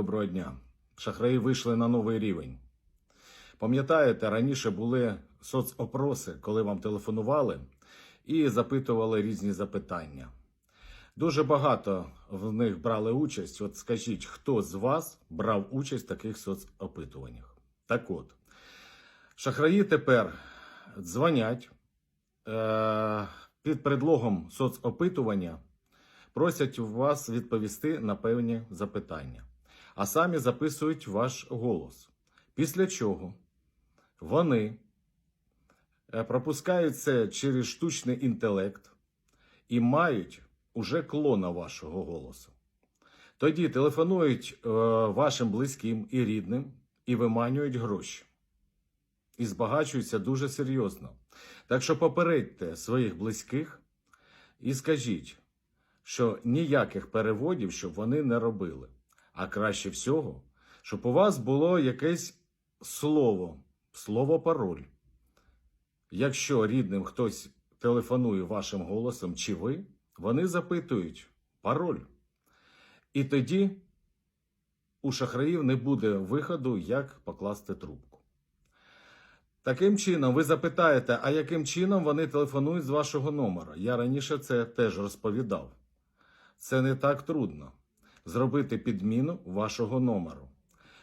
доброго дня. Шахраї вийшли на новий рівень. Пам'ятаєте, раніше були соцопроси, коли вам телефонували і запитували різні запитання. Дуже багато в них брали участь. От скажіть, хто з вас брав участь в таких соцопитуваннях? Так от, шахраї тепер дзвонять е- під предлогом соцопитування, просять вас відповісти на певні запитання, а самі записують ваш голос. Після чого вони е, пропускають це через штучний інтелект і мають уже клона вашого голосу. Тоді телефонують е, вашим близьким і рідним і виманюють гроші. І збагачуються дуже серйозно. Так що попередьте своїх близьких і скажіть, що ніяких переводів, щоб вони не робили. А краще всього, щоб у вас було якесь слово, слово пароль. Якщо рідним хтось телефонує вашим голосом чи ви, вони запитують пароль. І тоді у шахраїв не буде виходу, як покласти трубку. Таким чином, ви запитаєте, а яким чином вони телефонують з вашого номера? Я раніше це теж розповідав. Це не так трудно зробити підміну вашого номеру.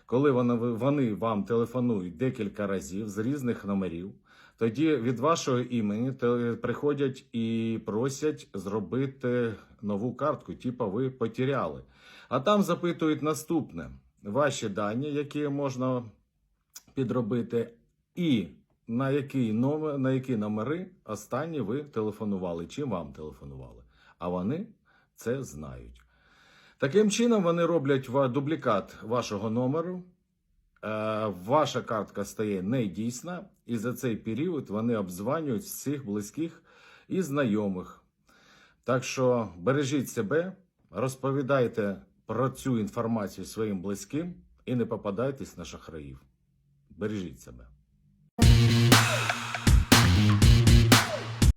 Коли вони, вам телефонують декілька разів з різних номерів, тоді від вашого імені приходять і просять зробити нову картку, типа ви потеряли. А там запитують наступне: ваші дані, які можна підробити, і на який номер, на які номери останні ви телефонували, чи вам телефонували. А вони це знають. Таким чином, вони роблять дублікат вашого номеру. Е, Ваша картка стає недійсна, і за цей період вони обзванюють всіх близьких і знайомих. Так що бережіть себе, розповідайте про цю інформацію своїм близьким і не попадайтесь на шахраїв. Бережіть себе.